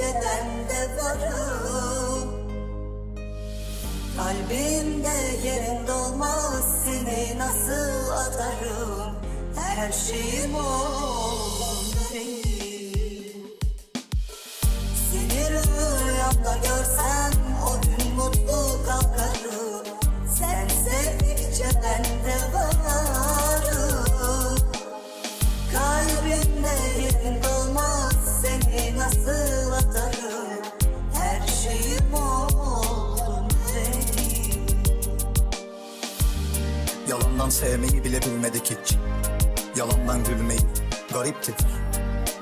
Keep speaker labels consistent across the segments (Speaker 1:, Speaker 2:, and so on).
Speaker 1: ben de varım Kalbimde yerin dolmaz seni nasıl atarım? Her şeyim oldun benim Seni rüyamda görsem
Speaker 2: Yalandan sevmeyi bile bilmedik hiç. Yalandan gülmeyi garipti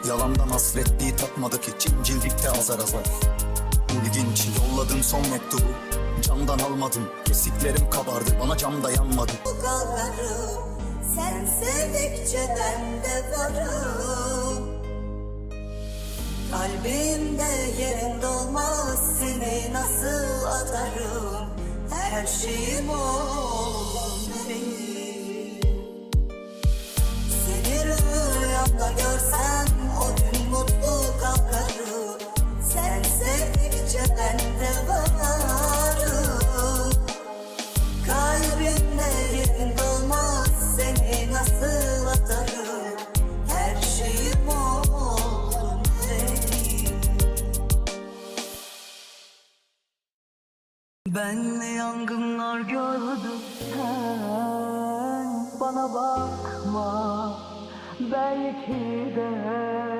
Speaker 2: Yalandan hasretliği tatmadık hiç. İncildikte azar azar. İlginç yolladım son mektubu. Camdan almadım. Kesiklerim kabardı. Bana cam dayanmadı.
Speaker 1: Kalkarım Sen sevdikçe ben de varım. Kalbimde yerin dolmaz. Seni nasıl atarım? Her şeyim oldun ben de varım. Kalbimde yerin seni nasıl atarım? Her şeyim oldun benim. Ben yangınlar gördüm sen bana bakma. Belki de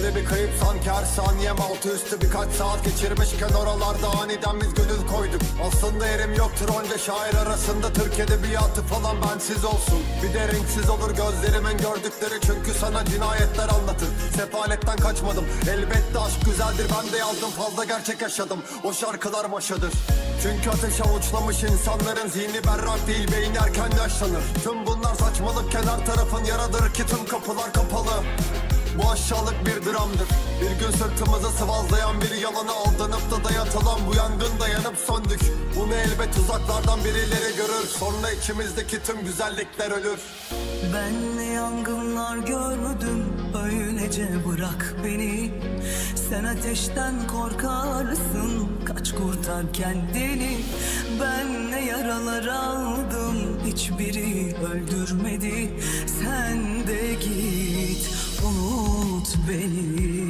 Speaker 3: Huzurlu bir kayıp sanki her saniyem altı üstü birkaç saat geçirmişken oralarda aniden biz gönül koyduk. Aslında yerim yoktur onca şair arasında Türk edebiyatı falan bensiz olsun. Bir de renksiz olur gözlerimin gördükleri çünkü sana cinayetler anlatır. Sefaletten kaçmadım elbette aşk güzeldir. Ben de yazdım fazla gerçek yaşadım. O şarkılar maşadır çünkü ateş avuçlamış insanların zihni berrak değil beyin erken yaşlanır. Tüm bunlar saçmalık kenar tarafın yaradır ki tüm kapılar kapalı bu aşağılık bir dramdır. Bir gün sırtımızı sıvazlayan bir yalana aldanıp da dayatılan bu yangın dayanıp söndük. Bunu elbet uzaklardan birileri görür. Sonra içimizdeki tüm güzellikler ölür.
Speaker 1: Ben ne yangınlar gördüm öylece bırak beni. Sen ateşten korkarsın. Kaç kurtar kendini. Ben ne yaralar aldım. Hiçbiri öldürmedi. Sen de git unut beni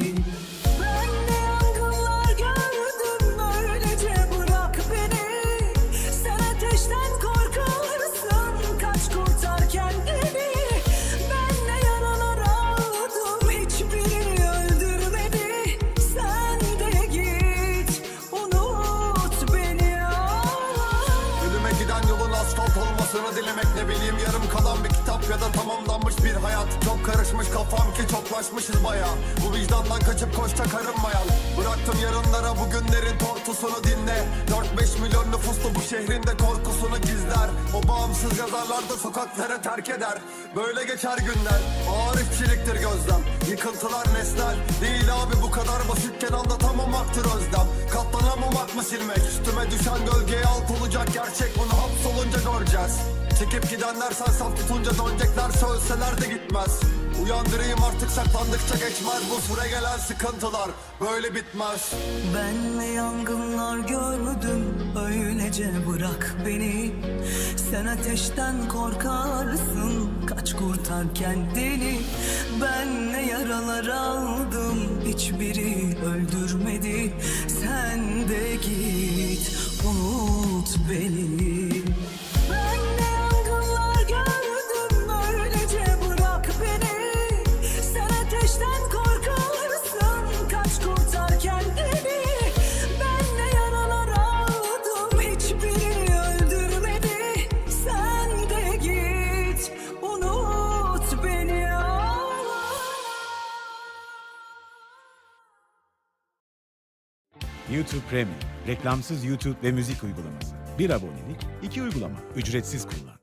Speaker 3: karışmış kafam ki çoklaşmışız baya. Bu vicdandan kaçıp koşta karınmayan. Bıraktım yarınlara bugünlerin tortusunu dinle. 4-5 milyon nüfuslu bu şehrin de korkusunu gizler. O bağımsız yazarlar da sokaklara terk eder. Böyle geçer günler Ağır işçiliktir gözlem. Yıkıntılar nesnel Değil abi bu kadar basitken anlatamamaktır özlem. Katlanamamak mı silmek? Üstüme düşen gölgeye alt olacak gerçek. Bunu hapsolunca göreceğiz. Çekip gidenler sen saf tutunca dönecekler Söyleseler de gitmez Uyandırayım artık saklandıkça geçmez Bu süre gelen sıkıntılar. Böyle bitmez.
Speaker 1: Ben ne yangınlar gördüm öylece bırak beni. Sen ateşten korkarsın kaç kurtar kendini. Ben ne yaralar aldım hiçbiri öldürmedi. Sen de git unut beni
Speaker 4: YouTube Premium, reklamsız YouTube ve müzik uygulaması. Bir abonelik, iki uygulama, ücretsiz kullan.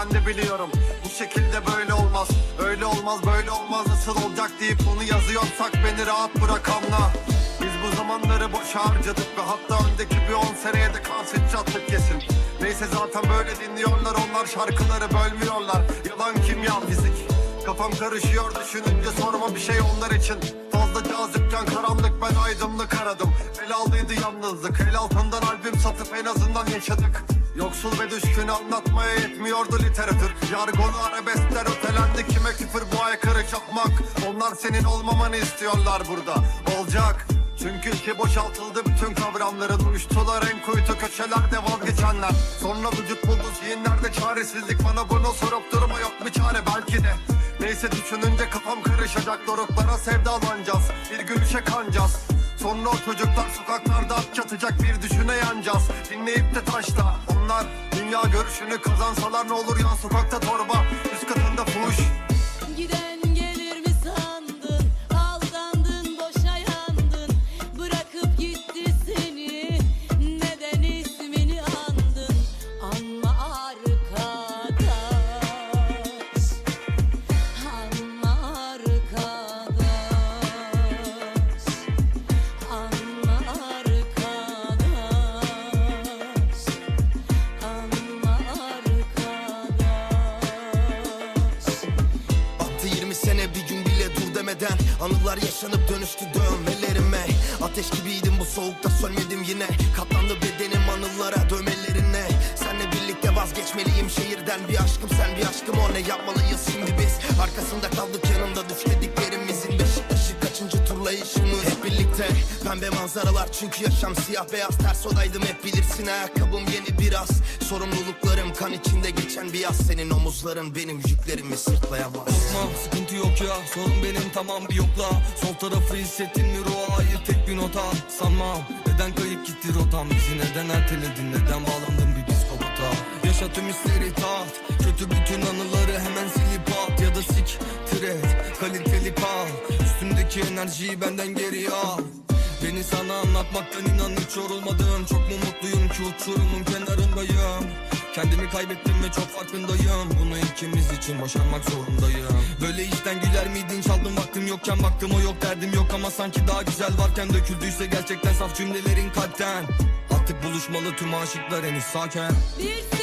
Speaker 3: Ben de biliyorum. Bu şekilde böyle olmaz. Öyle olmaz böyle olmaz. Nasıl olacak deyip bunu yazıyorsak beni rahat bırak anla Biz bu zamanları boşa harcadık ve hatta öndeki bir on seneye de kanser çattık kesin. Neyse zaten böyle dinliyorlar. Onlar şarkıları bölmüyorlar. Yalan kimya fizik? Kafam karışıyor düşününce sorma bir şey onlar için. Fazla cazipken karanlık ben aydınlık aradım. El aldıydı yalnızlık. El altından albüm satıp en azından yaşadık Yoksul ve düşkün anlatmaya yetmiyordu literatür. Jargonu arabeskler ötelendi kime küfür bu aykırı çakmak? Onlar senin olmamanı istiyorlar burada. Olacak. Çünkü içi boşaltıldı bütün kavramların Uyuştular en kuytu köşelerde vazgeçenler. Sonra vücut buldu zihinlerde çaresizlik. Bana bunu sorup durma yok bir çare belki de. Neyse düşününce kafam karışacak Doruklara sevdalanacağız. Bir gülüşe kanacağız Sonra o çocuklar sokaklarda at çatacak Bir düşüne yanacağız Dinleyip de taşla. Onlar dünya görüşünü kazansalar ne olur yan sokakta torba. Üst katında fuş
Speaker 5: soğukta sönmedim yine. Katlandı bedenim anılara dövmelerine. Senle birlikte vazgeçmeliyim şehirden. Bir aşkım sen bir aşkım o. Ne yapmalıyız şimdi biz? Arkasında kaldık yanında düşlediklerimizin Beşiktaş'ı kaçıncı turlayışımız? Hep birlikte pembe manzaralar. Çünkü yaşam siyah beyaz Ters odaydım. Hep bilirsin ayakkabım yeni biraz. Sorumluluklarım kan içinde geçen bir yaz. Senin omuzların benim yüklerimi sırtlayamaz.
Speaker 6: Korkma sıkıntı yok ya. Sorun benim tamam bir yokla. Sol tarafı hissettin mi? Ruha ait tek bir nota Sanmam neden kayıp gitti rotam? Bizi neden erteledin? Neden bağlandın bir psikopata Yaşa tüm hisleri tat Kötü bütün anıları hemen silip at. Ya da sik et kaliteli kal. Üstümdeki enerjiyi benden geri al. Beni sana anlatmaktan inan hiç yorulmadım Çok mu mutluyum ki uçurumun kenarındayım Kendimi kaybettim ve çok farkındayım. Bunu ikimiz için başarmak zorundayım. Böyle işten güler miydin? Çaldım vaktim yokken Baktım o yok. Derdim yok ama sanki daha güzel varken Döküldüyse gerçekten saf cümlelerin kalpten. Artık buluşmalı tüm aşıklar henüz sakin
Speaker 7: Bir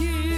Speaker 8: You.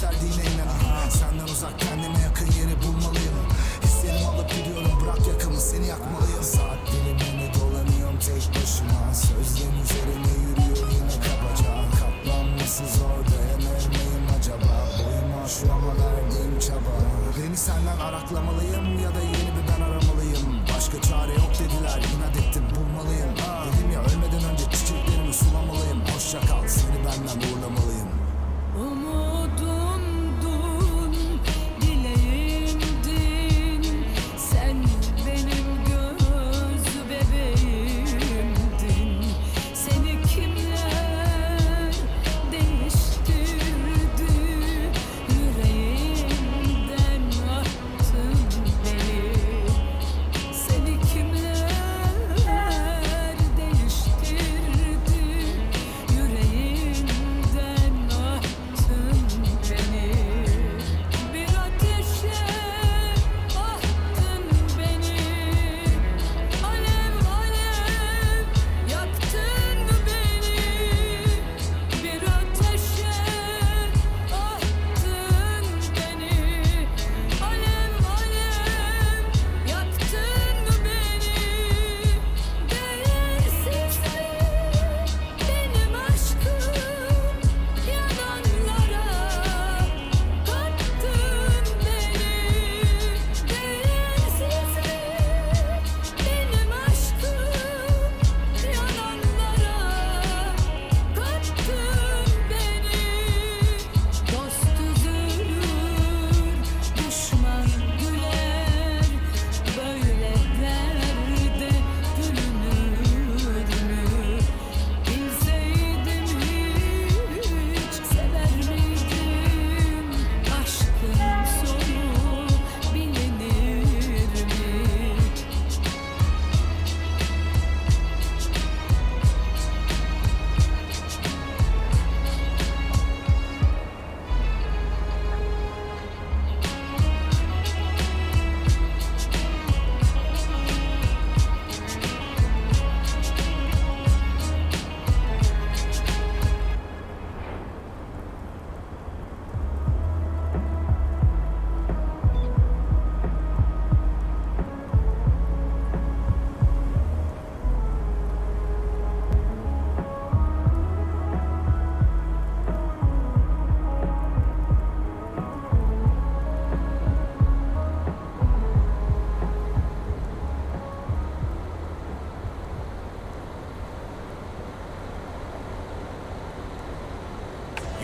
Speaker 8: gösterdiğine inan Senden uzak kendime yakın yeri bulmalıyım. Hislerimi alıp gidiyorum bırak yakımı seni yakmalıyım. Saat dilimini dolanıyorum tek başıma. Sözlerin üzerine yürüyor yine kabaca Katlanması zor dayanır mıyım acaba? Boyuma şu ama verdiğim çaba. Beni senden araklamalıyım.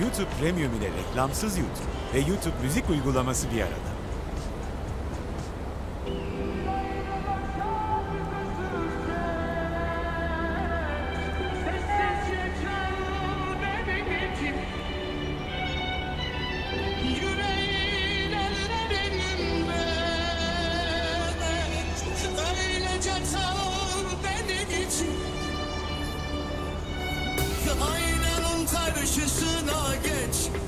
Speaker 4: YouTube Premium ile reklamsız YouTube ve YouTube müzik uygulaması bir arada. başına geç.